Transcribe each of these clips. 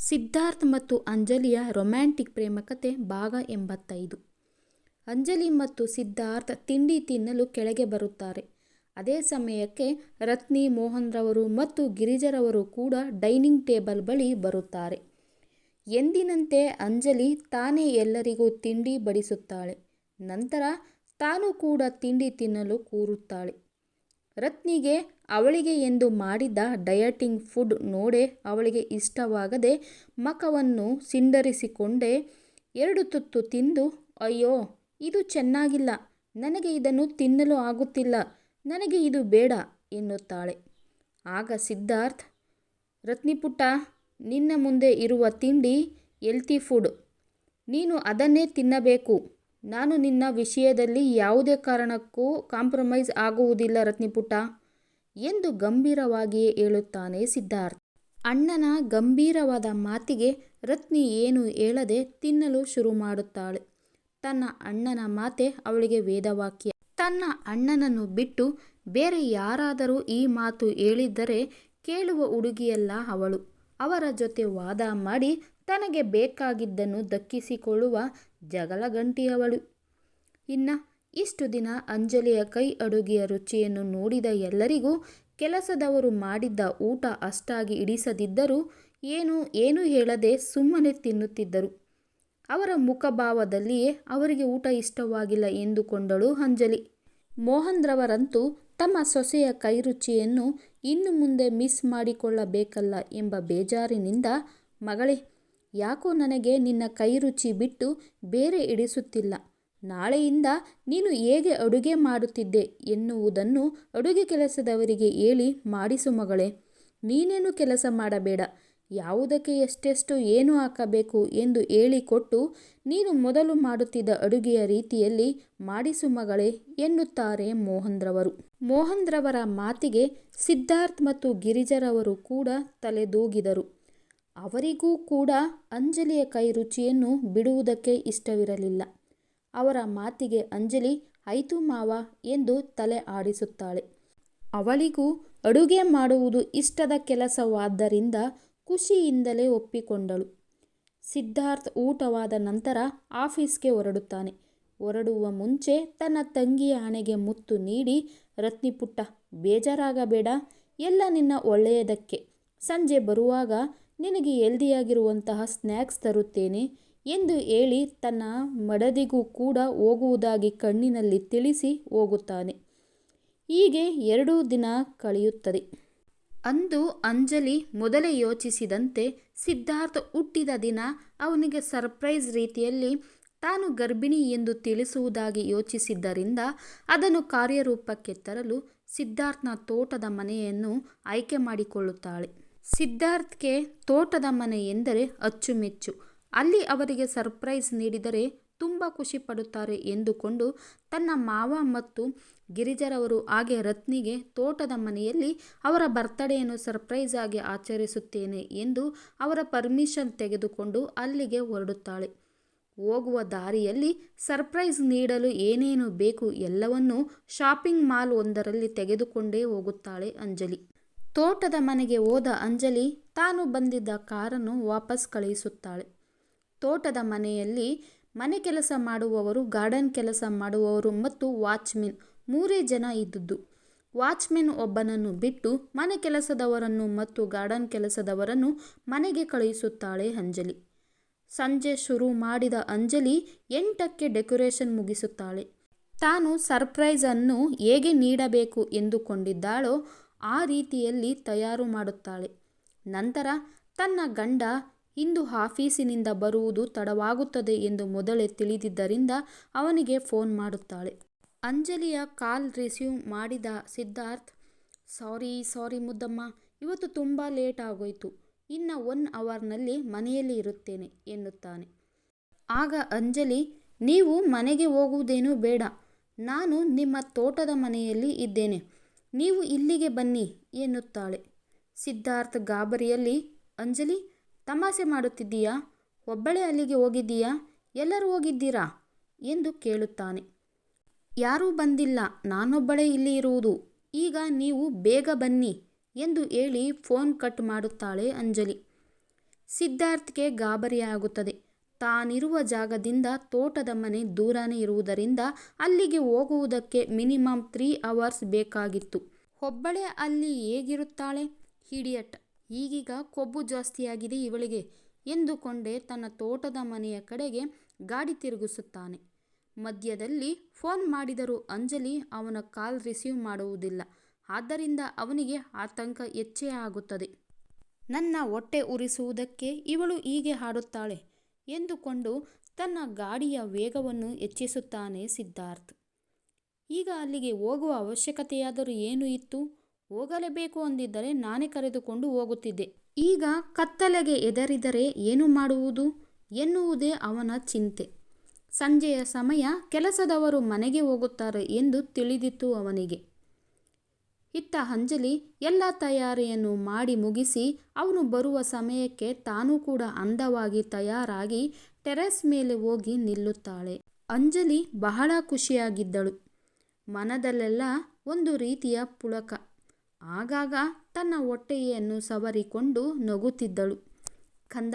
ಸಿದ್ಧಾರ್ಥ್ ಮತ್ತು ಅಂಜಲಿಯ ರೊಮ್ಯಾಂಟಿಕ್ ಪ್ರೇಮ ಕಥೆ ಭಾಗ ಎಂಬತ್ತೈದು. ಅಂಜಲಿ ಮತ್ತು ಸಿದ್ಧಾರ್ಥ ತಿಂಡಿ ತಿನ್ನಲು ಕೆಳಗೆ ಬರುತ್ತಾರೆ. ಅದೇ ಸಮಯಕ್ಕೆ ರತ್ನಿ ಮೋಹನ್ರವರು ಮತ್ತು ಗಿರಿಜರವರು ಕೂಡ ಡೈನಿಂಗ್ ಟೇಬಲ್ ಬಳಿ ಬರುತ್ತಾರೆ. ಎಂದಿನಂತೆ ಅಂಜಲಿ ತಾನೇ ಎಲ್ಲರಿಗೂ ತಿಂಡಿ ಬಡಿಸುತ್ತಾಳೆ. ನಂತರ ತಾನು ಕೂಡ ತಿಂಡಿ ತಿನ್ನಲು ಕೂರುತ್ತಾಳೆ. ರತ್ನಿಗೆ ಅವಳಿಗೆ ಎಂದು ಮಾಡಿದ ಡಯಟಿಂಗ್ ಫುಡ್ ನೋಡೇ ಅವಳಿಗೆ ಇಷ್ಟವಾಗದೆ ಮಖವನ್ನು ಸಿಂಡರಿಸಿಕೊಂಡೆ ಎರಡು ತುತ್ತು ತಿಂದು, ಅಯ್ಯೋ, ಇದು ಚೆನ್ನಾಗಿಲ್ಲ. ನನಗೆ ಇದನ್ನು ತಿನ್ನಲು ಆಗುತ್ತಿಲ್ಲ. ನನಗೆ ಇದು ಬೇಡ, ಎನ್ನುತ್ತಾಳೆ. ಆಗ ಸಿದ್ಧಾರ್ಥ್, ರತ್ನಿಪುಟ್ಟ, ನಿನ್ನ ಮುಂದೆ ಇರುವ ತಿಂಡಿ ಎಲ್ತಿ ಫುಡ್ ನೀನು ಅದನ್ನೇ ತಿನ್ನಬೇಕು. ನಾನು ನಿನ್ನ ವಿಷಯದಲ್ಲಿ ಯಾವುದೇ ಕಾರಣಕ್ಕೂ ಕಾಂಪ್ರಮೈಸ್ ಆಗುವುದಿಲ್ಲ ರತ್ನಿಪುಟ್ಟ. ಎಂದು ಗಂಭೀರವಾಗಿಯೇ ಹೇಳುತ್ತಾನೆ ಸಿದ್ಧಾರ್ಥ್. ಅಣ್ಣನ ಗಂಭೀರವಾದ ಮಾತಿಗೆ ರತ್ನಿ ಏನು ಹೇಳದೆ ತಿನ್ನಲು ಶುರು ಮಾಡುತ್ತಾಳೆ. ತನ್ನ ಅಣ್ಣನ ಮಾತೆ ಅವಳಿಗೆ ವೇದವಾಕ್ಯ, ತನ್ನ ಅಣ್ಣನನ್ನು ಬಿಟ್ಟು ಬೇರೆ ಯಾರಾದರೂ ಈ ಮಾತು ಹೇಳಿದ್ದರೆ ಕೇಳುವ ಹುಡುಗಿಯಲ್ಲ ಅವಳು. ಅವರ ಜೊತೆ ವಾದ ಮಾಡಿ ತನಗೆ ಬೇಕಾಗಿದ್ದನ್ನು ದಕ್ಕಿಸಿಕೊಳ್ಳುವ ಜಗಳಗಂಟಿಯವಳು. ಇನ್ನು ಇಷ್ಟು ದಿನ ಅಂಜಲಿಯ ಕೈ ಅಡುಗೆಯ ರುಚಿಯನ್ನು ನೋಡಿದ ಎಲ್ಲರಿಗೂ ಕೆಲಸದವರು ಮಾಡಿದ್ದ ಊಟ ಅಷ್ಟಾಗಿ ಇಡಿಸದಿದ್ದರೂ ಏನು ಏನೂ ಹೇಳದೆ ಸುಮ್ಮನೆ ತಿನ್ನುತ್ತಿದ್ದರು. ಅವರ ಮುಖಭಾವದಲ್ಲಿಯೇ ಅವರಿಗೆ ಊಟ ಇಷ್ಟವಾಗಿಲ್ಲ ಎಂದುಕೊಂಡಳು ಅಂಜಲಿ. ಮೋಹನ್ರವರಂತೂ ತಮ್ಮ ಸೊಸೆಯ ಕೈರುಚಿಯನ್ನು ಇನ್ನು ಮುಂದೆ ಮಿಸ್ ಮಾಡಿಕೊಳ್ಳಬೇಕಲ್ಲ ಎಂಬ ಬೇಜಾರಿನಿಂದ, ಮಗಳೇ, ಯಾಕೋ ನನಗೆ ನಿನ್ನ ಕೈರುಚಿ ಬಿಟ್ಟು ಬೇರೆ ಹಿಡಿಸುತ್ತಿಲ್ಲ ನಾಳೆಯಿಂದ ನೀನು ಹೇಗೆ ಅಡುಗೆ ಮಾಡುತ್ತಿದ್ದೆ ಎನ್ನುವುದನ್ನು ಅಡುಗೆ ಕೆಲಸದವರಿಗೆ ಹೇಳಿ ಮಾಡಿಸು ಮಗಳೇ. ನೀನೇನು ಕೆಲಸ ಮಾಡಬೇಡ. ಯಾವುದಕ್ಕೆ ಎಷ್ಟೆಷ್ಟು ಏನು ಹಾಕಬೇಕು ಎಂದು ಹೇಳಿಕೊಟ್ಟು ನೀನು ಮೊದಲು ಮಾಡುತ್ತಿದ್ದ ಅಡುಗೆಯ ರೀತಿಯಲ್ಲಿ ಮಾಡಿಸು ಮಗಳೇ ಎನ್ನುತ್ತಾರೆ ಮೋಹನ್ರವರು. ಮೋಹನ್ರವರ ಮಾತಿಗೆ ಸಿದ್ಧಾರ್ಥ್ ಮತ್ತು ಗಿರಿಜರವರು ಕೂಡ ತಲೆದೂಗಿದರು. ಅವರಿಗೂ ಕೂಡ ಅಂಜಲಿಯ ಕೈ ರುಚಿಯನ್ನು ಬಿಡುವುದಕ್ಕೆ ಇಷ್ಟವಿರಲಿಲ್ಲ. ಅವರ ಮಾತಿಗೆ ಅಂಜಲಿ, ಆಯ್ತು ಮಾವ ಎಂದು ತಲೆ ಆಡಿಸುತ್ತಾಳೆ. ಅವಳಿಗೂ ಅಡುಗೆ ಮಾಡುವುದು ಇಷ್ಟದ ಕೆಲಸವಾದ್ದರಿಂದ ಖುಷಿಯಿಂದಲೇ ಒಪ್ಪಿಕೊಂಡಳು. ಸಿದ್ಧಾರ್ಥ್ ಊಟವಾದ ನಂತರ ಆಫೀಸ್ಗೆ ಹೊರಡುತ್ತಾನೆ. ಹೊರಡುವ ಮುಂಚೆ ತನ್ನ ತಂಗಿಯ ಹಣೆಗೆ ಮುತ್ತು ನೀಡಿ, ರತ್ನಿ ಪುಟ್ಟ, ಬೇಜಾರಾಗಬೇಡ, ಎಲ್ಲ ನಿನ್ನ ಒಳ್ಳೆಯದಕ್ಕೆ. ಸಂಜೆ ಬರುವಾಗ ನಿನಗೆ ಹೆಲ್ದಿಯಾಗಿರುವಂತಹ ಸ್ನ್ಯಾಕ್ಸ್ ತರುತ್ತೇನೆ. ಎಂದು ಹೇಳಿ ತನ್ನ ಮಡದಿಗೂ ಕೂಡ ಹೋಗುವುದಾಗಿ ಕಣ್ಣಿನಲ್ಲಿ ತಿಳಿಸಿ ಹೋಗುತ್ತಾನೆ. ಹೀಗೆ ಎರಡೂ ದಿನ ಕಳೆಯುತ್ತದೆ. ಅಂದು ಅಂಜಲಿ ಮೊದಲೇ ಯೋಚಿಸಿದಂತೆ ಸಿದ್ಧಾರ್ಥ ಹುಟ್ಟಿದ ದಿನ ಅವನಿಗೆ ಸರ್ಪ್ರೈಸ್ ರೀತಿಯಲ್ಲಿ ತಾನು ಗರ್ಭಿಣಿ ಎಂದು ತಿಳಿಸುವುದಾಗಿ ಯೋಚಿಸಿದ್ದರಿಂದ ಅದನ್ನು ಕಾರ್ಯರೂಪಕ್ಕೆ ತರಲು ಸಿದ್ಧಾರ್ಥ್ನ ತೋಟದ ಮನೆಯನ್ನು ಆಯ್ಕೆ ಮಾಡಿಕೊಳ್ಳುತ್ತಾಳೆ. ಸಿದ್ಧಾರ್ಥ್ಗೆ ತೋಟದ ಮನೆ ಎಂದರೆ ಅಚ್ಚುಮೆಚ್ಚು. ಅಲ್ಲಿ ಅವರಿಗೆ ಸರ್ಪ್ರೈಸ್ ನೀಡಿದರೆ ತುಂಬ ಖುಷಿ ಪಡುತ್ತಾರೆ ಎಂದುಕೊಂಡು ತನ್ನ ಮಾವ ಮತ್ತು ಗಿರಿಜರವರು, ಹಾಗೆ ರತ್ನಿಗೆ ತೋಟದ ಮನೆಯಲ್ಲಿ ಅವರ ಬರ್ತ್ಡೇಯನ್ನು ಸರ್ಪ್ರೈಸ್ ಆಗಿ ಆಚರಿಸುತ್ತೇನೆ ಎಂದು ಅವರ ಪರ್ಮಿಷನ್ ತೆಗೆದುಕೊಂಡು ಅಲ್ಲಿಗೆ ಹೊರಡುತ್ತಾಳೆ. ಹೋಗುವ ದಾರಿಯಲ್ಲಿ ಸರ್ಪ್ರೈಸ್ ನೀಡಲು ಏನೇನು ಬೇಕು ಎಲ್ಲವನ್ನೂ ಶಾಪಿಂಗ್ ಮಾಲ್ ಒಂದರಲ್ಲಿ ತೆಗೆದುಕೊಂಡೇ ಹೋಗುತ್ತಾಳೆ ಅಂಜಲಿ. ತೋಟದ ಮನೆಗೆ ಹೋದ ಅಂಜಲಿ ತಾನು ಬಂದಿದ್ದ ಕಾರನ್ನು ವಾಪಸ್ ಕಳುಹಿಸುತ್ತಾಳೆ. ತೋಟದ ಮನೆಯಲ್ಲಿ ಮನೆ ಕೆಲಸ ಮಾಡುವವರು, ಗಾರ್ಡನ್ ಕೆಲಸ ಮಾಡುವವರು ಮತ್ತು ವಾಚ್ಮೆನ್ ಮೂರೇ ಜನ ಇದ್ದುದು ವಾಚ್ಮೆನ್ ಒಬ್ಬನನ್ನು ಬಿಟ್ಟು ಮನೆ ಕೆಲಸದವರನ್ನು ಮತ್ತು ಗಾರ್ಡನ್ ಕೆಲಸದವರನ್ನು ಮನೆಗೆ ಕಳುಹಿಸುತ್ತಾಳೆ ಅಂಜಲಿ. ಸಂಜೆ ಶುರು ಮಾಡಿದ ಅಂಜಲಿ ಎಂಟಕ್ಕೆ ಡೆಕೋರೇಷನ್ ಮುಗಿಸುತ್ತಾಳೆ. ತಾನು ಸರ್ಪ್ರೈಸ್ ಅನ್ನು ಹೇಗೆ ನೀಡಬೇಕು ಎಂದುಕೊಂಡಿದ್ದಾಳೋ ಆ ರೀತಿಯಲ್ಲಿ ತಯಾರು ಮಾಡುತ್ತಾಳೆ. ನಂತರ ತನ್ನ ಗಂಡ ಇಂದು ಆಫೀಸಿನಿಂದ ಬರುವುದು ತಡವಾಗುತ್ತದೆ ಎಂದು ಮೊದಲೇ ತಿಳಿದಿದ್ದರಿಂದ ಅವನಿಗೆ ಫೋನ್ ಮಾಡುತ್ತಾಳೆ. ಅಂಜಲಿಯ ಕಾಲ್ ರಿಸೀವ್ ಮಾಡಿದ ಸಿದ್ಧಾರ್ಥ್, ಸಾರಿ ಸಾರಿ ಮುದ್ದಮ್ಮ, ಇವತ್ತು ತುಂಬ ಲೇಟ್ ಆಗೋಯ್ತು. ಇನ್ನು ಒನ್ ಅವರ್ನಲ್ಲಿ ಮನೆಯಲ್ಲಿ ಇರುತ್ತೇನೆ, ಎನ್ನುತ್ತಾನೆ. ಆಗ ಅಂಜಲಿ, ನೀವು ಮನೆಗೆ ಹೋಗುವುದೇನೂ ಬೇಡ. ನಾನು ನಿಮ್ಮ ತೋಟದ ಮನೆಯಲ್ಲಿ ಇದ್ದೇನೆ. ನೀವು ಇಲ್ಲಿಗೆ ಬನ್ನಿ, ಎನ್ನುತ್ತಾಳೆ. ಸಿದ್ಧಾರ್ಥ್ ಗಾಬರಿಯಲ್ಲಿ, ಅಂಜಲಿ ತಮಾಷೆ ಮಾಡುತ್ತಿದ್ದೀಯಾ? ಒಬ್ಬಳೇ ಅಲ್ಲಿಗೆ ಹೋಗಿದ್ದೀಯಾ? ಎಲ್ಲರೂ ಹೋಗಿದ್ದೀರಾ? ಎಂದು ಕೇಳುತ್ತಾನೆ. ಯಾರೂ ಬಂದಿಲ್ಲ. ನಾನೊಬ್ಬಳೇ ಇಲ್ಲಿ ಇರುವುದು. ಈಗ ನೀವು ಬೇಗ ಬನ್ನಿ ಎಂದು ಹೇಳಿ ಫೋನ್ ಕಟ್ ಮಾಡುತ್ತಾಳೆ ಅಂಜಲಿ. ಸಿದ್ಧಾರ್ಥ್ಗೆ ಗಾಬರಿಯಾಗುತ್ತದೆ. ತಾನಿರುವ ಜಾಗದಿಂದ ತೋಟದ ಮನೆ ದೂರನೇ ಇರುವುದರಿಂದ ಅಲ್ಲಿಗೆ ಹೋಗುವುದಕ್ಕೆ ಮಿನಿಮಮ್ ತ್ರೀ ಅವರ್ಸ್ ಬೇಕಾಗಿತ್ತು. ಒಬ್ಬಳೇ ಅಲ್ಲಿ ಹೇಗಿರುತ್ತಾಳೆ? ಹಿಡಿಯಟ್ ಈಗೀಗ ಕೊಬ್ಬು ಜಾಸ್ತಿಯಾಗಿದೆ ಇವಳಿಗೆ ಎಂದುಕೊಂಡೇ ತನ್ನ ತೋಟದ ಮನೆಯ ಕಡೆಗೆ ಗಾಡಿ ತಿರುಗಿಸುತ್ತಾನೆ. ಮಧ್ಯದಲ್ಲಿ ಫೋನ್ ಮಾಡಿದರೂ ಅಂಜಲಿ ಅವನ ಕಾಲ್ ರಿಸೀವ್ ಮಾಡುವುದಿಲ್ಲ. ಆದ್ದರಿಂದ ಅವನಿಗೆ ಆತಂಕ ಹೆಚ್ಚೇ ಆಗುತ್ತದೆ. ನನ್ನ ಹೊಟ್ಟೆ ಉರಿಸುವುದಕ್ಕೆ ಇವಳು ಹೀಗೆ ಹಾಡುತ್ತಾಳೆ ಎಂದುಕೊಂಡು ತನ್ನ ಗಾಡಿಯ ವೇಗವನ್ನು ಹೆಚ್ಚಿಸುತ್ತಾನೆ ಸಿದ್ಧಾರ್ಥ್. ಈಗ ಅಲ್ಲಿಗೆ ಹೋಗುವ ಅವಶ್ಯಕತೆಯಾದರೂ ಏನು ಇತ್ತು? ಹೋಗಲೇಬೇಕು ಅಂದಿದ್ದರೆ ನಾನೇ ಕರೆದುಕೊಂಡು ಹೋಗುತ್ತಿದ್ದೆ. ಈಗ ಕತ್ತಲೆಗೆ ಎದರಿದರೆ ಏನು ಮಾಡುವುದು? ಎನ್ನುವುದೇ ಅವನ ಚಿಂತೆ. ಸಂಜೆಯ ಸಮಯ ಕೆಲಸದವರು ಮನೆಗೆ ಹೋಗುತ್ತಾರೆ ಎಂದು ತಿಳಿದಿತ್ತು ಅವನಿಗೆ. ಇತ್ತ ಅಂಜಲಿ, ಎಲ್ಲ ತಯಾರಿಯನ್ನು ಮಾಡಿ ಮುಗಿಸಿ ಅವನು ಬರುವ ಸಮಯಕ್ಕೆ ತಾನೂ ಕೂಡ ಅಂದವಾಗಿ ತಯಾರಾಗಿ ಟೆರೆಸ್ ಮೇಲೆ ಹೋಗಿ ನಿಲ್ಲುತ್ತಾಳೆ. ಅಂಜಲಿ ಬಹಳ ಖುಷಿಯಾಗಿದ್ದಳು. ಮನದಲ್ಲೆಲ್ಲ ಒಂದು ರೀತಿಯ ಪುಳಕ. ಆಗಾಗ ತನ್ನ ಹೊಟ್ಟೆಯನ್ನು ಸವರಿಕೊಂಡು ನಗುತ್ತಿದ್ದಳು. ಕಂದ,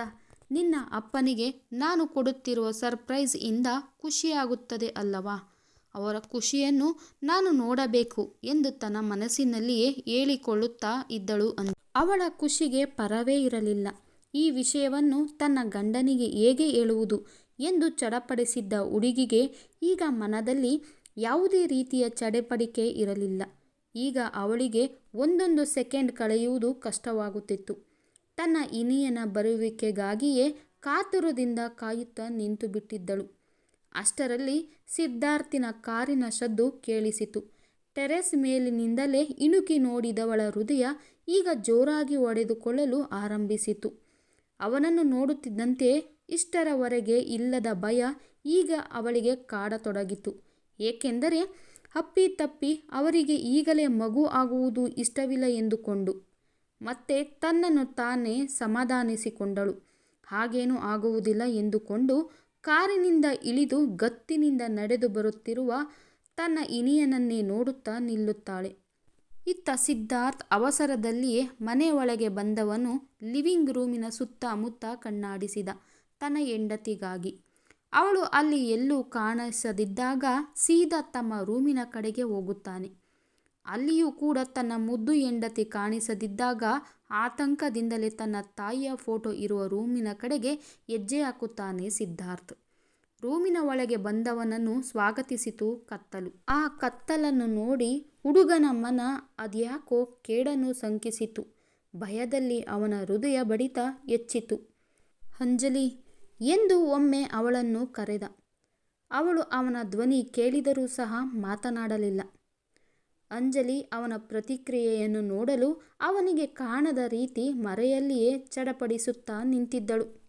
ನಿನ್ನ ಅಪ್ಪನಿಗೆ ನಾನು ಕೊಡುತ್ತಿರುವ ಸರ್ಪ್ರೈಸ್ ಇಂದ ಖುಷಿಯಾಗುತ್ತದೆ ಅಲ್ಲವಾ? ಅವರ ಖುಷಿಯನ್ನು ನಾನು ನೋಡಬೇಕು ಎಂದು ತನ್ನ ಮನಸ್ಸಿನಲ್ಲಿಯೇ ಹೇಳಿಕೊಳ್ಳುತ್ತಾ ಇದ್ದಳು ಅಂದ. ಅವಳ ಖುಷಿಗೆ ಪರವೇ ಇರಲಿಲ್ಲ. ಈ ವಿಷಯವನ್ನು ತನ್ನ ಗಂಡನಿಗೆ ಹೇಗೆ ಹೇಳುವುದು ಎಂದು ಚಡಪಡಿಸಿದ್ದ ಹುಡುಗಿಗೆ ಈಗ ಮನದಲ್ಲಿ ಯಾವುದೇ ರೀತಿಯ ಚಡಪಡಿಕೆ ಇರಲಿಲ್ಲ. ಈಗ ಅವಳಿಗೆ ಒಂದೊಂದು ಸೆಕೆಂಡ್ ಕಳೆಯುವುದು ಕಷ್ಟವಾಗುತ್ತಿತ್ತು. ತನ್ನ ಇನಿಯನ ಬರುವಿಕೆಗಾಗಿಯೇ ಕಾತುರದಿಂದ ಕಾಯುತ್ತಾ ನಿಂತು ಬಿಟ್ಟಿದ್ದಳು. ಅಷ್ಟರಲ್ಲಿ ಸಿದ್ಧಾರ್ಥಿನ ಕಾರಿನ ಶದ್ದು ಕೇಳಿಸಿತು. ಟೆರೆಸ್ ಮೇಲಿನಿಂದಲೇ ಇಣುಕಿ ನೋಡಿದವಳ ಹೃದಯ ಈಗ ಜೋರಾಗಿ ಒಡೆದುಕೊಳ್ಳಲು ಆರಂಭಿಸಿತು. ಅವನನ್ನು ನೋಡುತ್ತಿದ್ದಂತೆ ಇಷ್ಟರವರೆಗೆ ಇಲ್ಲದ ಭಯ ಈಗ ಅವಳಿಗೆ ಕಾಡತೊಡಗಿತು. ಏಕೆಂದರೆ ಅಪ್ಪಿತಪ್ಪಿ ಅವರಿಗೆ ಈಗಲೇ ಮಗು ಆಗುವುದು ಇಷ್ಟವಿಲ್ಲ ಎಂದುಕೊಂಡು ಮತ್ತೆ ತನ್ನನ್ನು ತಾನೇ ಸಮಾಧಾನಿಸಿಕೊಂಡಳು. ಹಾಗೇನೂ ಆಗುವುದಿಲ್ಲ ಎಂದುಕೊಂಡು ಕಾರಿನಿಂದ ಇಳಿದು ಗತ್ತಿನಿಂದ ನಡೆದು ಬರುತ್ತಿರುವ ತನ್ನ ಇನಿಯನನ್ನೇ ನೋಡುತ್ತಾ ನಿಲ್ಲುತ್ತಾಳೆ. ಇತ್ತ ಸಿದ್ಧಾರ್ಥ್ ಅವಸರದಲ್ಲಿಯೇ ಮನೆ ಒಳಗೆ ಬಂದವನು ಲಿವಿಂಗ್ ರೂಮಿನ ಸುತ್ತಮುತ್ತ ಕಣ್ಣಾಡಿಸಿದ ತನ್ನ ಹೆಂಡತಿಗಾಗಿ. ಅವಳು ಅಲ್ಲಿ ಎಲ್ಲೂ ಕಾಣಿಸದಿದ್ದಾಗ ಸೀದಾ ತಮ್ಮ ರೂಮಿನ ಕಡೆಗೆ ಹೋಗುತ್ತಾನೆ. ಅಲ್ಲಿಯೂ ಕೂಡ ತನ್ನ ಮುದ್ದು ಹೆಂಡತಿ ಕಾಣಿಸದಿದ್ದಾಗ ಆತಂಕದಿಂದಲೇ ತನ್ನ ತಾಯಿಯ ಫೋಟೋ ಇರುವ ರೂಮಿನ ಕಡೆಗೆ ಹೆಜ್ಜೆ ಹಾಕುತ್ತಾನೆ ಸಿದ್ಧಾರ್ಥ್. ರೂಮಿನ ಒಳಗೆ ಬಂದವನನ್ನು ಸ್ವಾಗತಿಸಿತು ಕತ್ತಲು. ಆ ಕತ್ತಲನ್ನು ನೋಡಿ ಹುಡುಗನ ಮನ ಅದ್ಯಾಕೋ ಕೇಡನ್ನು ಶಂಕಿಸಿತು. ಭಯದಲ್ಲಿ ಅವನ ಹೃದಯ ಬಡಿತ ಹೆಚ್ಚಿತು. ಅಂಜಲಿ ಎಂದು ಒಮ್ಮೆ ಅವಳನ್ನು ಕರೆದ. ಅವಳು ಅವನ ಧ್ವನಿ ಕೇಳಿದರೂ ಸಹ ಮಾತನಾಡಲಿಲ್ಲ. ಅಂಜಲಿ ಅವನ ಪ್ರತಿಕ್ರಿಯೆಯನ್ನು ನೋಡಲು ಅವನಿಗೆ ಕಾಣದ ರೀತಿ ಮರೆಯಲ್ಲಿಯೇ ಚಡಪಡಿಸುತ್ತಾ ನಿಂತಿದ್ದಳು.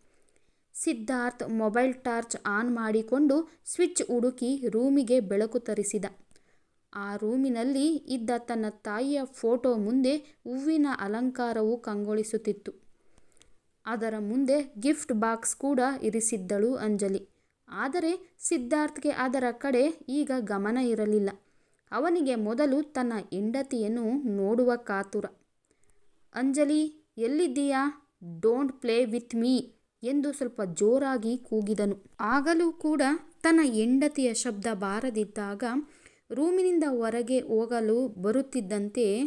ಸಿದ್ಧಾರ್ಥ್ ಮೊಬೈಲ್ ಟಾರ್ಚ್ ಆನ್ ಮಾಡಿಕೊಂಡು ಸ್ವಿಚ್ ಹುಡುಕಿ ರೂಮಿಗೆ ಬೆಳಕು ತರಿಸಿದ. ಆ ರೂಮಿನಲ್ಲಿ ಇದ್ದ ತನ್ನ ತಾಯಿಯ ಫೋಟೋ ಮುಂದೆ ಹೂವಿನ ಅಲಂಕಾರವು ಕಂಗೊಳಿಸುತ್ತಿತ್ತು. ಅದರ ಮುಂದೆ ಗಿಫ್ಟ್ ಬಾಕ್ಸ್ ಕೂಡ ಇರಿಸಿದ್ದಳು ಅಂಜಲಿ. ಆದರೆ ಸಿದ್ಧಾರ್ಥ್ಗೆ ಅದರ ಕಡೆ ಈಗ ಗಮನ ಇರಲಿಲ್ಲ. ಅವನಿಗೆ ಮೊದಲು ತನ್ನ ಹೆಂಡತಿಯನ್ನು ನೋಡುವ ಕಾತುರ. ಅಂಜಲಿ, ಎಲ್ಲಿದ್ದೀಯಾ? ಡೋಂಟ್ ಪ್ಲೇ ವಿತ್ ಮೀ ಎಂದು ಸ್ವಲ್ಪ ಜೋರಾಗಿ ಕೂಗಿದನು. ಆಗಲೂ ಕೂಡ ತನ್ನ ಹೆಂಡತಿಯ ಶಬ್ದ ಬಾರದಿದ್ದಾಗ ರೂಮಿನಿಂದ ಹೊರಗೆ ಹೋಗಲು ಬರುತ್ತಿದ್ದಂತೆ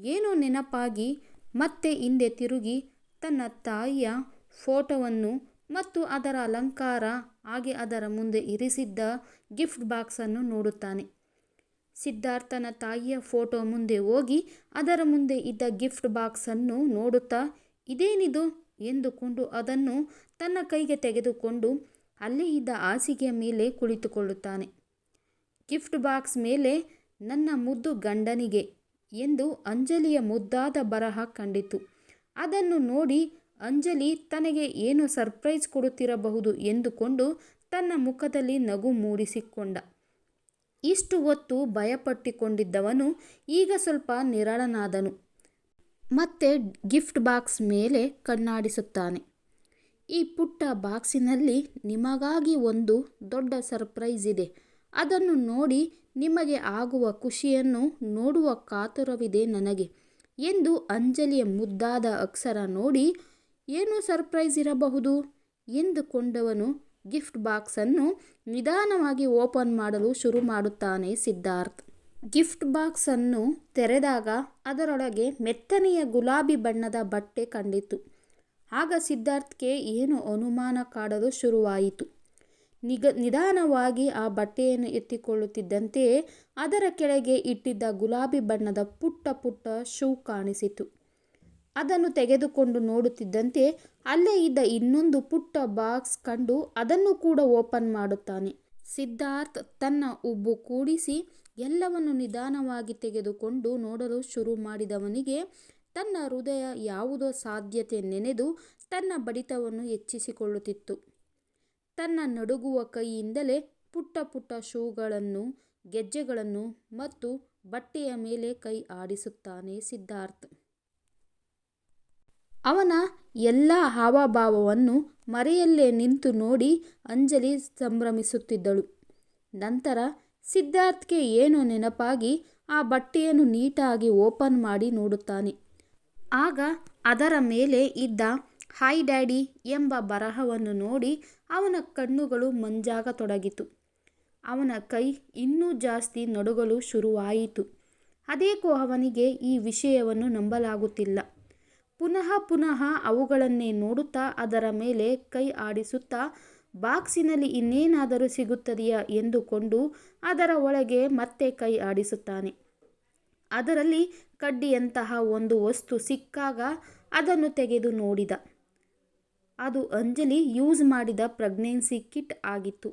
ಏನೋ ನೆನಪಾಗಿ ಮತ್ತೆ ಹಿಂದೆ ತಿರುಗಿ ತನ್ನ ತಾಯಿಯ ಫೋಟೋವನ್ನು ಮತ್ತು ಅದರ ಅಲಂಕಾರ ಹಾಗೆ ಅದರ ಮುಂದೆ ಇರಿಸಿದ್ದ ಗಿಫ್ಟ್ ಬಾಕ್ಸನ್ನು ನೋಡುತ್ತಾನೆ. ಸಿದ್ಧಾರ್ಥನ ತಾಯಿಯ ಫೋಟೋ ಮುಂದೆ ಹೋಗಿ ಅದರ ಮುಂದೆ ಇದ್ದ ಗಿಫ್ಟ್ ಬಾಕ್ಸನ್ನು ನೋಡುತ್ತಾ, ಇದೇನಿದು? ಎಂದುಕೊಂಡು ಅದನ್ನು ತನ್ನ ಕೈಗೆ ತೆಗೆದುಕೊಂಡು ಅಲ್ಲೇ ಇದ್ದ ಹಾಸಿಗೆಯ ಮೇಲೆ ಕುಳಿತುಕೊಳ್ಳುತ್ತಾನೆ. ಗಿಫ್ಟ್ ಬಾಕ್ಸ್ ಮೇಲೆ ನನ್ನ ಮುದ್ದು ಗಂಡನಿಗೆ ಎಂದು ಅಂಜಲಿಯ ಮುದ್ದಾದ ಬರಹ ಕಂಡಿತು. ಅದನ್ನು ನೋಡಿ ಅಂಜಲಿ ತನಗೆ ಏನು ಸರ್ಪ್ರೈಸ್ ಕೊಡುತ್ತಿರಬಹುದು ಎಂದುಕೊಂಡು ತನ್ನ ಮುಖದಲ್ಲಿ ನಗು ಮೂಡಿಸಿಕೊಂಡ. ಇಷ್ಟು ಹೊತ್ತು ಭಯಪಟ್ಟಿಕೊಂಡಿದ್ದವನು ಈಗ ಸ್ವಲ್ಪ ನಿರಳನಾದನು. ಮತ್ತೆ ಗಿಫ್ಟ್ ಬಾಕ್ಸ್ ಮೇಲೆ ಕಣ್ಣಾಡಿಸುತ್ತಾನೆ. ಈ ಪುಟ್ಟ ಬಾಕ್ಸಿನಲ್ಲಿ ನಿಮಗಾಗಿ ಒಂದು ದೊಡ್ಡ ಸರ್ಪ್ರೈಸ್ ಇದೆ. ಅದನ್ನು ನೋಡಿ ನಿಮಗೆ ಆಗುವ ಖುಷಿಯನ್ನು ನೋಡುವ ಕಾತುರವಿದೆ ನನಗೆ. ಎಂದು ಅಂಜಲಿಯ ಮುದ್ದಾದ ಅಕ್ಷರ ನೋಡಿ, ಏನು ಸರ್ಪ್ರೈಸ್ ಇರಬಹುದು? ಎಂದುಕೊಂಡವನು ಗಿಫ್ಟ್ ಬಾಕ್ಸನ್ನು ನಿಧಾನವಾಗಿ ಓಪನ್ ಮಾಡಲು ಶುರು ಮಾಡುತ್ತಾನೆ ಸಿದ್ಧಾರ್ಥ್. ಗಿಫ್ಟ್ ಬಾಕ್ಸನ್ನು ತೆರೆದಾಗ ಅದರೊಳಗೆ ಮೆತ್ತನೆಯ ಗುಲಾಬಿ ಬಣ್ಣದ ಬಟ್ಟೆ ಕಂಡಿತು. ಆಗ ಸಿದ್ಧಾರ್ಥ್ಗೆ ಏನು ಅನುಮಾನ ಕಾಡಲು ಶುರುವಾಯಿತು. ನಿಗ ನಿಧಾನವಾಗಿ ಆ ಬಟ್ಟೆಯನ್ನು ಎತ್ತಿಕೊಳ್ಳುತ್ತಿದ್ದಂತೆಯೇ ಅದರ ಕೆಳಗೆ ಇಟ್ಟಿದ್ದ ಗುಲಾಬಿ ಬಣ್ಣದ ಪುಟ್ಟ ಪುಟ್ಟ ಶೂ ಕಾಣಿಸಿತು. ಅದನ್ನು ತೆಗೆದುಕೊಂಡು ನೋಡುತ್ತಿದ್ದಂತೆ ಅಲ್ಲೇ ಇದ್ದ ಇನ್ನೊಂದು ಪುಟ್ಟ ಬಾಕ್ಸ್ ಕಂಡು ಅದನ್ನು ಕೂಡ ಓಪನ್ ಮಾಡುತ್ತಾನೆ. ಸಿದ್ಧಾರ್ಥ್ ತನ್ನ ಉಬ್ಬು ಕೂಡಿಸಿ ಎಲ್ಲವನ್ನು ನಿಧಾನವಾಗಿ ತೆಗೆದುಕೊಂಡು ನೋಡಲು ಶುರು ಮಾಡಿದವನಿಗೆ ತನ್ನ ಹೃದಯ ಯಾವುದೋ ಸಾಧ್ಯತೆ ನೆನೆದು ತನ್ನ ಬಡಿತವನ್ನು ಹೆಚ್ಚಿಸಿಕೊಳ್ಳುತ್ತಿತ್ತು. ತನ್ನ ನಡುಗುವ ಕೈಯಿಂದಲೇ ಪುಟ್ಟ ಪುಟ್ಟ ಶೂಗಳನ್ನು, ಗೆಜ್ಜೆಗಳನ್ನು ಮತ್ತು ಬಟ್ಟೆಯ ಮೇಲೆ ಕೈ ಆಡಿಸುತ್ತಾನೆ ಸಿದ್ಧಾರ್ಥ್. ಅವನ ಎಲ್ಲ ಹಾವಭಾವವನ್ನು ಮರೆಯಲ್ಲೇ ನಿಂತು ನೋಡಿ ಅಂಜಲಿ ಸಂಭ್ರಮಿಸುತ್ತಿದ್ದಳು. ನಂತರ ಸಿದ್ಧಾರ್ಥ್ಗೆ ಏನೋ ನೆನಪಾಗಿ ಆ ಬಟ್ಟೆಯನ್ನು ನೀಟಾಗಿ ಓಪನ್ ಮಾಡಿ ನೋಡುತ್ತಾನೆ. ಆಗ ಅದರ ಮೇಲೆ ಇದ್ದ ಹಾಯ್ ಡ್ಯಾಡಿ ಎಂಬ ಬರಹವನ್ನು ನೋಡಿ ಅವನ ಕಣ್ಣುಗಳು ಮಂಜಾಗತೊಡಗಿತು. ಅವನ ಕೈ ಇನ್ನೂ ಜಾಸ್ತಿ ನಡುಗಲು ಶುರುವಾಯಿತು. ಅದೇಕೋ ಅವನಿಗೆ ಈ ವಿಷಯವನ್ನು ನಂಬಲಾಗುತ್ತಿಲ್ಲ. ಪುನಃ ಪುನಃ ಅವುಗಳನ್ನೇ ನೋಡುತ್ತಾ ಅದರ ಮೇಲೆ ಕೈ ಆಡಿಸುತ್ತಾ, ಬಾಕ್ಸಿನಲ್ಲಿ ಇನ್ನೇನಾದರೂ ಸಿಗುತ್ತದೆಯಾ ಎಂದುಕೊಂಡು ಅದರ ಒಳಗೆ ಮತ್ತೆ ಕೈ ಆಡಿಸುತ್ತಾನೆ. ಅದರಲ್ಲಿ ಕಡ್ಡಿಯಂತಹ ಒಂದು ವಸ್ತು ಸಿಕ್ಕಾಗ ಅದನ್ನು ತೆಗೆದು ನೋಡಿದ. ಅದು ಅಂಜಲಿ ಯೂಸ್ ಮಾಡಿದ ಪ್ರೆಗ್ನೆನ್ಸಿ ಕಿಟ್ ಆಗಿತ್ತು.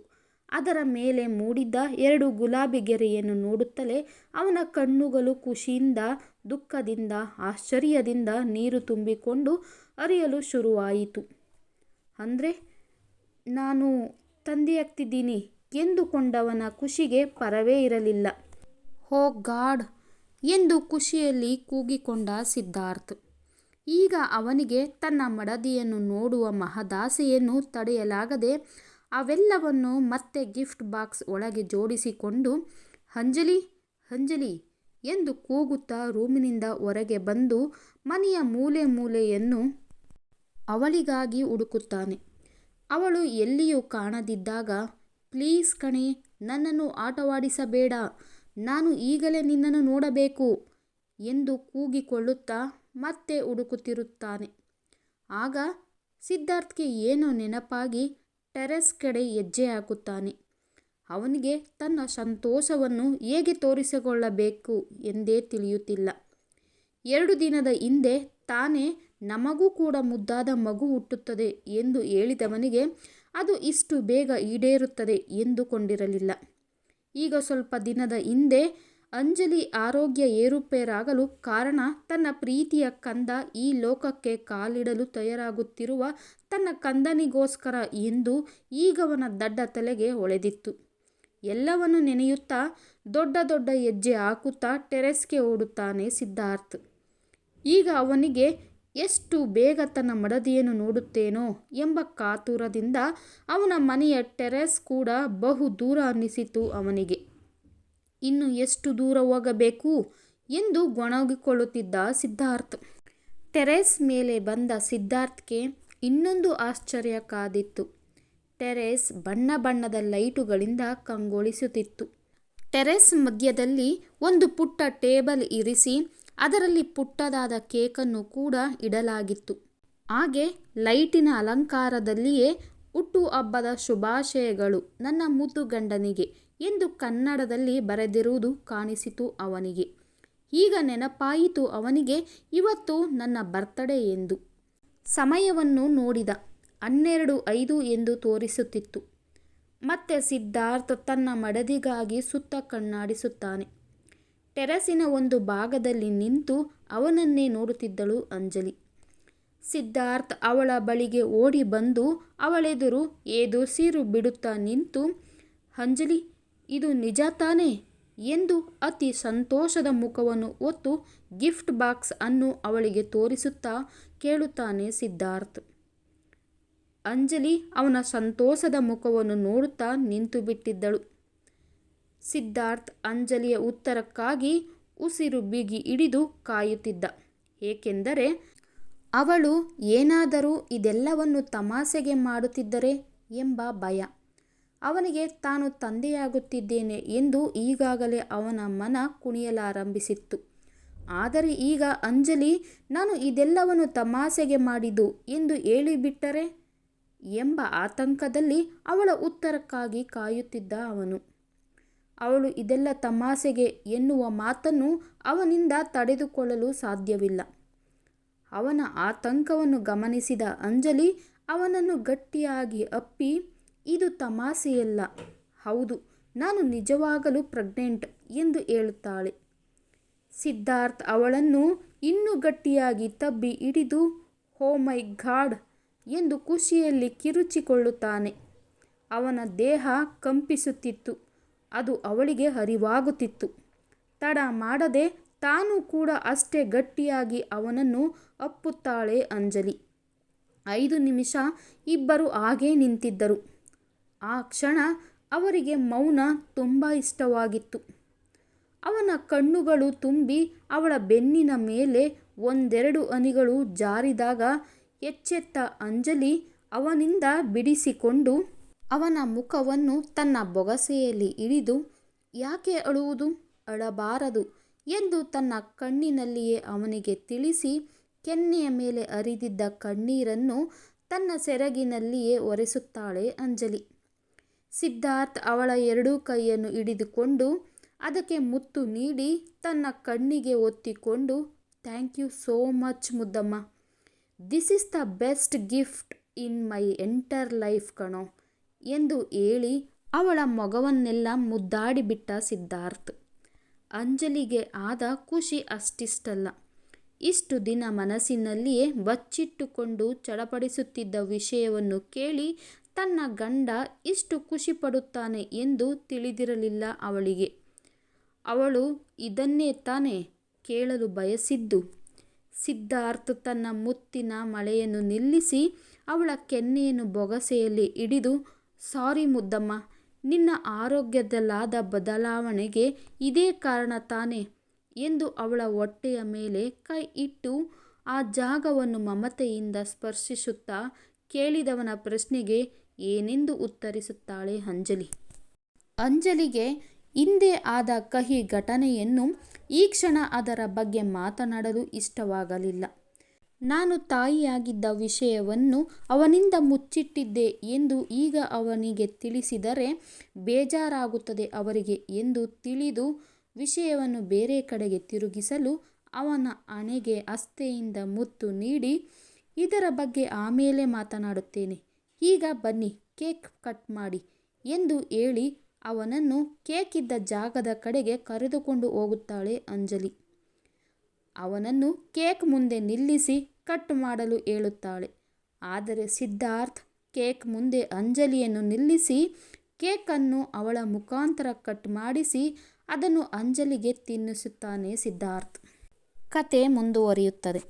ಅದರ ಮೇಲೆ ಮೂಡಿದ್ದ ಎರಡು ಗುಲಾಬಿ ಗೆರೆಯನ್ನು ನೋಡುತ್ತಲೇ ಅವನ ಕಣ್ಣುಗಳು ಖುಷಿಯಿಂದ, ದುಃಖದಿಂದ, ಆಶ್ಚರ್ಯದಿಂದ ನೀರು ತುಂಬಿಕೊಂಡು ಅರಿಯಲು ಶುರುವಾಯಿತು. ಅಂದರೆ ನಾನು ತಂದೆಯಾಗ್ತಿದ್ದೀನಿ ಎಂದುಕೊಂಡವನ ಖುಷಿಗೆ ಪರವೇ ಇರಲಿಲ್ಲ. ಹೋ ಗಾಡ್! ಎಂದು ಖುಷಿಯಲ್ಲಿ ಕೂಗಿಕೊಂಡ ಸಿದ್ಧಾರ್ಥ್. ಈಗ ಅವನಿಗೆ ತನ್ನ ಮಡದಿಯನ್ನು ನೋಡುವ ಮಹದಾಸೆಯನ್ನು ತಡೆಯಲಾಗದೆ ಅವೆಲ್ಲವನ್ನು ಮತ್ತೆ ಗಿಫ್ಟ್ ಬಾಕ್ಸ್ ಒಳಗೆ ಜೋಡಿಸಿಕೊಂಡು, ಅಂಜಲಿ ಅಂಜಲಿ ಎಂದು ಕೂಗುತ್ತಾ ರೂಮಿನಿಂದ ಹೊರಗೆ ಬಂದು ಮನೆಯ ಮೂಲೆ ಮೂಲೆಯನ್ನು ಅವಳಿಗಾಗಿ ಹುಡುಕುತ್ತಾನೆ. ಅವಳು ಎಲ್ಲಿಯೂ ಕಾಣದಿದ್ದಾಗ, ಪ್ಲೀಸ್ ಕಣೆ, ನನ್ನನ್ನು ಆಟವಾಡಿಸಬೇಡ. ನಾನು ಈಗಲೇ ನಿನ್ನನ್ನು ನೋಡಬೇಕು ಎಂದು ಕೂಗಿಕೊಳ್ಳುತ್ತಾ ಮತ್ತೆ ಹುಡುಕುತ್ತಿರುತ್ತಾನೆ. ಆಗ ಸಿದ್ಧಾರ್ಥ್ಗೆ ಏನೋ ನೆನಪಾಗಿ ಟೆರೆಸ್ ಕಡೆ ಹೆಜ್ಜೆ ಹಾಕುತ್ತಾನೆ. ಅವನಿಗೆ ತನ್ನ ಸಂತೋಷವನ್ನು ಹೇಗೆ ತೋರಿಸಿಕೊಳ್ಳಬೇಕು ಎಂದೇ ತಿಳಿಯುತ್ತಿಲ್ಲ. ಎರಡು ದಿನದ ಹಿಂದೆ ತಾನೇ ನಮಗೂ ಕೂಡ ಮುದ್ದಾದ ಮಗು ಹುಟ್ಟುತ್ತದೆ ಎಂದು ಹೇಳಿದವನಿಗೆ ಅದು ಇಷ್ಟು ಬೇಗ ಈಡೇರುತ್ತದೆ ಎಂದುಕೊಂಡಿರಲಿಲ್ಲ. ಈಗ ಸ್ವಲ್ಪ ದಿನದ ಹಿಂದೆ ಅಂಜಲಿ ಆರೋಗ್ಯ ಏರುಪೇರಾಗಲು ಕಾರಣ ತನ್ನ ಪ್ರೀತಿಯ ಕಂದ ಈ ಲೋಕಕ್ಕೆ ಕಾಲಿಡಲು ತಯಾರಾಗುತ್ತಿರುವ ತನ್ನ ಕಂದನಿಗೋಸ್ಕರ ಎಂದು ಈಗವನ ದಡ್ಡ ತಲೆಗೆ ಹೊಳೆದಿತ್ತು. ಎಲ್ಲವನ್ನು ನೆನೆಯುತ್ತಾ ದೊಡ್ಡ ದೊಡ್ಡ ಹೆಜ್ಜೆ ಹಾಕುತ್ತಾ ಟೆರೆಸ್ಗೆ ಓಡುತ್ತಾನೆ ಸಿದ್ಧಾರ್ಥ್. ಈಗ ಅವನಿಗೆ ಎಷ್ಟು ಬೇಗ ತನ್ನ ಮಡದಿಯನ್ನು ನೋಡುತ್ತೇನೋ ಎಂಬ ಕಾತುರದಿಂದ ಅವನ ಮನೆಯ ಟೆರೆಸ್ ಕೂಡ ಬಹು ದೂರ ಅನ್ನಿಸಿತು ಅವನಿಗೆ. ಇನ್ನು ಎಷ್ಟು ದೂರ ಹೋಗಬೇಕು ಎಂದು ಗೊಣಗಿಕೊಳ್ಳುತ್ತಿದ್ದ ಸಿದ್ಧಾರ್ಥ್. ಟೆರೆಸ್ ಮೇಲೆ ಬಂದ ಸಿದ್ಧಾರ್ಥ್ಗೆ ಇನ್ನೊಂದು ಆಶ್ಚರ್ಯ ಕಾದಿತ್ತು. ಟೆರೆಸ್ ಬಣ್ಣ ಬಣ್ಣದ ಲೈಟುಗಳಿಂದ ಕಂಗೊಳಿಸುತ್ತಿತ್ತು. ಟೆರೆಸ್ ಮಧ್ಯದಲ್ಲಿ ಒಂದು ಪುಟ್ಟ ಟೇಬಲ್ ಇರಿಸಿ ಅದರಲ್ಲಿ ಪುಟ್ಟದಾದ ಕೇಕನ್ನು ಕೂಡ ಇಡಲಾಗಿತ್ತು. ಹಾಗೆ ಲೈಟಿನ ಅಲಂಕಾರದಲ್ಲಿಯೇ ಹುಟ್ಟು ಹಬ್ಬದ ಶುಭಾಶಯಗಳು ನನ್ನ ಮುದ್ದು ಗಂಡನಿಗೆ ಎಂದು ಕನ್ನಡದಲ್ಲಿ ಬರೆದಿರುವುದು ಕಾಣಿಸಿತು ಅವನಿಗೆ. ಈಗ ನೆನಪಾಯಿತು ಅವನಿಗೆ, ಇವತ್ತು ನನ್ನ ಬರ್ತಡೇ ಎಂದು. ಸಮಯವನ್ನು ನೋಡಿದ. ಹನ್ನೆರಡು ಐದು ಎಂದು ತೋರಿಸುತ್ತಿತ್ತು. ಮತ್ತೆ ಸಿದ್ಧಾರ್ಥ ತನ್ನ ಮಡದಿಗಾಗಿ ಸುತ್ತ ಕಣ್ಣಾಡಿಸುತ್ತಾನೆ. ಟೆರಸಿನ ಒಂದು ಭಾಗದಲ್ಲಿ ನಿಂತು ಅವನನ್ನೇ ನೋಡುತ್ತಿದ್ದಳು ಅಂಜಲಿ. ಸಿದ್ಧಾರ್ಥ್ ಅವಳ ಬಳಿಗೆ ಓಡಿ ಬಂದು ಅವಳೆದುರು ಏದು ಸೀರು ಬಿಡುತ್ತಾ ನಿಂತು, ಅಂಜಲಿ ಇದು ನಿಜ ತಾನೇ? ಎಂದು ಅತಿ ಸಂತೋಷದ ಮುಖವನ್ನು ಹೊತ್ತು ಗಿಫ್ಟ್ ಬಾಕ್ಸ್ ಅನ್ನು ಅವಳಿಗೆ ತೋರಿಸುತ್ತಾ ಕೇಳುತ್ತಾನೆ ಸಿದ್ಧಾರ್ಥ್. ಅಂಜಲಿ ಅವನ ಸಂತೋಷದ ಮುಖವನ್ನು ನೋಡುತ್ತಾ ನಿಂತು ಬಿಟ್ಟಿದ್ದಳು. ಸಿದ್ಧಾರ್ಥ್ ಅಂಜಲಿಯ ಉತ್ತರಕ್ಕಾಗಿ ಉಸಿರು ಬಿಗಿ ಹಿಡಿದು ಕಾಯುತ್ತಿದ್ದ. ಏಕೆಂದರೆ ಅವಳು ಏನಾದರೂ ಇದೆಲ್ಲವನ್ನು ತಮಾಷೆಗೆ ಮಾಡುತ್ತಿದ್ದರೆ ಎಂಬ ಭಯ. ಅವನಿಗೆ ತಾನು ತಂದೆಯಾಗುತ್ತಿದ್ದೇನೆ ಎಂದು ಈಗಾಗಲೇ ಅವನ ಮನ ಕುಣಿಯಲಾರಂಭಿಸಿತ್ತು. ಆದರೆ ಈಗ ಅಂಜಲಿ, ನಾನು ಇದೆಲ್ಲವನ್ನು ತಮಾಸೆಗೆ ಮಾಡಿದು ಎಂದು ಹೇಳಿಬಿಟ್ಟರೆ ಎಂಬ ಆತಂಕದಲ್ಲಿ ಅವಳ ಉತ್ತರಕ್ಕಾಗಿ ಕಾಯುತ್ತಿದ್ದ ಅವನು. ಅವಳು ಇದೆಲ್ಲ ತಮಾಸೆಗೆ ಎನ್ನುವ ಮಾತನ್ನು ಅವನಿಂದ ತಡೆದುಕೊಳ್ಳಲು ಸಾಧ್ಯವಿಲ್ಲ. ಅವನ ಆತಂಕವನ್ನು ಗಮನಿಸಿದ ಅಂಜಲಿ ಅವನನ್ನು ಗಟ್ಟಿಯಾಗಿ ಅಪ್ಪಿ ಇದು ತಮಾಷೆಯಲ್ಲ, ಹೌದು ನಾನು ನಿಜವಾಗಲೂ ಪ್ರೆಗ್ನೆಂಟ್ ಎಂದು ಹೇಳುತ್ತಾಳೆ. ಸಿದ್ಧಾರ್ಥ್ ಅವಳನ್ನು ಇನ್ನೂ ಗಟ್ಟಿಯಾಗಿ ತಬ್ಬಿ ಹಿಡಿದು ಹೋ ಮೈ ಗಾಡ್ ಎಂದು ಖುಷಿಯಲ್ಲಿ ಕಿರುಚಿಕೊಳ್ಳುತ್ತಾನೆ. ಅವನ ದೇಹ ಕಂಪಿಸುತ್ತಿತ್ತು. ಅದು ಅವಳಿಗೆ ಅರಿವಾಗುತ್ತಿತ್ತು. ತಡ ಮಾಡದೆ ತಾನೂ ಕೂಡ ಅಷ್ಟೇ ಗಟ್ಟಿಯಾಗಿ ಅವನನ್ನು ಅಪ್ಪುತ್ತಾಳೆ ಅಂಜಲಿ. ಐದು ನಿಮಿಷ ಇಬ್ಬರು ಹಾಗೇ ನಿಂತಿದ್ದರು. ಆ ಕ್ಷಣ ಅವರಿಗೆ ಮೌನ ತುಂಬ ಇಷ್ಟವಾಗಿತ್ತು. ಅವನ ಕಣ್ಣುಗಳು ತುಂಬಿ ಅವಳ ಬೆನ್ನಿನ ಮೇಲೆ ಒಂದೆರಡು ಅನಿಗಳು ಜಾರಿದಾಗ ಎಚ್ಚೆತ್ತ ಅಂಜಲಿ ಅವನಿಂದ ಬಿಡಿಸಿಕೊಂಡು ಅವನ ಮುಖವನ್ನು ತನ್ನ ಬೊಗಸೆಯಲ್ಲಿ ಇಳಿದು ಯಾಕೆ ಅಳುವುದು, ಅಳಬಾರದು ಎಂದು ತನ್ನ ಕಣ್ಣಿನಲ್ಲಿಯೇ ಅವನಿಗೆ ತಿಳಿಸಿ ಕೆನ್ನೆಯ ಮೇಲೆ ಅರಿದಿದ್ದ ಕಣ್ಣೀರನ್ನು ತನ್ನ ಸೆರಗಿನಲ್ಲಿಯೇ ಒರೆಸುತ್ತಾಳೆ ಅಂಜಲಿ. ಸಿದ್ಧಾರ್ಥ್ ಅವಳ ಎರಡೂ ಕೈಯನ್ನು ಹಿಡಿದುಕೊಂಡು ಅದಕ್ಕೆ ಮುತ್ತು ನೀಡಿ ತನ್ನ ಕಣ್ಣಿಗೆ ಒತ್ತಿಕೊಂಡು, thank you so much Muddamma. This is the best gift in my entire life ಕಣೋ ಎಂದು ಹೇಳಿ ಅವಳ ಮೊಗವನ್ನೆಲ್ಲ ಮುದ್ದಾಡಿಬಿಟ್ಟ ಸಿದ್ಧಾರ್ಥ್. ಅಂಜಲಿಗೆ ಆದ ಖುಷಿ ಅಷ್ಟಿಷ್ಟಲ್ಲ. ಇಷ್ಟು ದಿನ ಮನಸ್ಸಿನಲ್ಲಿಯೇ ಬಚ್ಚಿಟ್ಟುಕೊಂಡು ಚಡಪಡಿಸುತ್ತಿದ್ದ ವಿಷಯವನ್ನು ಕೇಳಿ ತನ್ನ ಗಂಡ ಇಷ್ಟು ಖುಷಿಪಡುತ್ತಾನೆ ಎಂದು ತಿಳಿದಿರಲಿಲ್ಲ ಅವಳಿಗೆ. ಅವಳು ಇದನ್ನೇ ತಾನೇ ಕೇಳಲು ಬಯಸಿದ್ದು. ಸಿದ್ಧಾರ್ಥ ತನ್ನ ಮುತ್ತಿನ ಮಳೆಯನ್ನು ನಿಲ್ಲಿಸಿ ಅವಳ ಕೆನ್ನೆಯನ್ನು ಬೊಗಸೆಯಲ್ಲಿ ಹಿಡಿದು ಸಾರಿ ಮುದ್ದಮ್ಮ, ನಿನ್ನ ಆರೋಗ್ಯದಲ್ಲಾದ ಬದಲಾವಣೆಗೆ ಇದೇ ಕಾರಣ ತಾನೆ ಎಂದು ಅವಳ ಹೊಟ್ಟೆಯ ಮೇಲೆ ಕೈ ಇಟ್ಟು ಆ ಜಾಗವನ್ನು ಮಮತೆಯಿಂದ ಸ್ಪರ್ಶಿಸುತ್ತಾ ಕೇಳಿದವನ ಪ್ರಶ್ನೆಗೆ ಏನೆಂದು ಉತ್ತರಿಸುತ್ತಾಳೆ ಅಂಜಲಿ. ಅಂಜಲಿಗೆ ಹಿಂದೆ ಆದ ಕಹಿ ಘಟನೆಯನ್ನು ಈ ಕ್ಷಣ ಅದರ ಬಗ್ಗೆ ಮಾತನಾಡಲು ಇಷ್ಟವಾಗಲಿಲ್ಲ. ನಾನು ತಾಯಿಯಾಗಿದ್ದ ವಿಷಯವನ್ನು ಅವನಿಂದ ಮುಚ್ಚಿಟ್ಟಿದ್ದೆ ಎಂದು ಈಗ ಅವನಿಗೆ ತಿಳಿಸಿದರೆ ಬೇಜಾರಾಗುತ್ತದೆ ಅವರಿಗೆ ಎಂದು ತಿಳಿದು ವಿಷಯವನ್ನು ಬೇರೆ ಕಡೆಗೆ ತಿರುಗಿಸಲು ಅವನ ಹಣೆಗೆ ಅಸ್ತೆಯಿಂದ ಮುತ್ತು ನೀಡಿ ಇದರ ಬಗ್ಗೆ ಆಮೇಲೆ ಮಾತನಾಡುತ್ತೇನೆ, ಈಗ ಬನ್ನಿ, ಕೇಕ್ ಕಟ್ ಮಾಡಿ ಎಂದು ಹೇಳಿ ಅವನನ್ನು ಕೇಕ್ ಇದ್ದ ಜಾಗದ ಕಡೆಗೆ ಕರೆದುಕೊಂಡು ಹೋಗುತ್ತಾಳೆ ಅಂಜಲಿ. ಅವನನ್ನು ಕೇಕ್ ಮುಂದೆ ನಿಲ್ಲಿಸಿ ಕಟ್ ಮಾಡಲು ಹೇಳುತ್ತಾಳೆ. ಆದರೆ ಸಿದ್ಧಾರ್ಥ್ ಕೇಕ್ ಮುಂದೆ ಅಂಜಲಿಯನ್ನು ನಿಲ್ಲಿಸಿ ಕೇಕನ್ನು ಅವಳ ಮುಖಾಂತರ ಕಟ್ ಮಾಡಿಸಿ ಅದನ್ನು ಅಂಜಲಿಗೆ ತಿನ್ನಿಸುತ್ತಾನೆ ಸಿದ್ಧಾರ್ಥ್. ಕತೆ ಮುಂದುವರಿಯುತ್ತದೆ.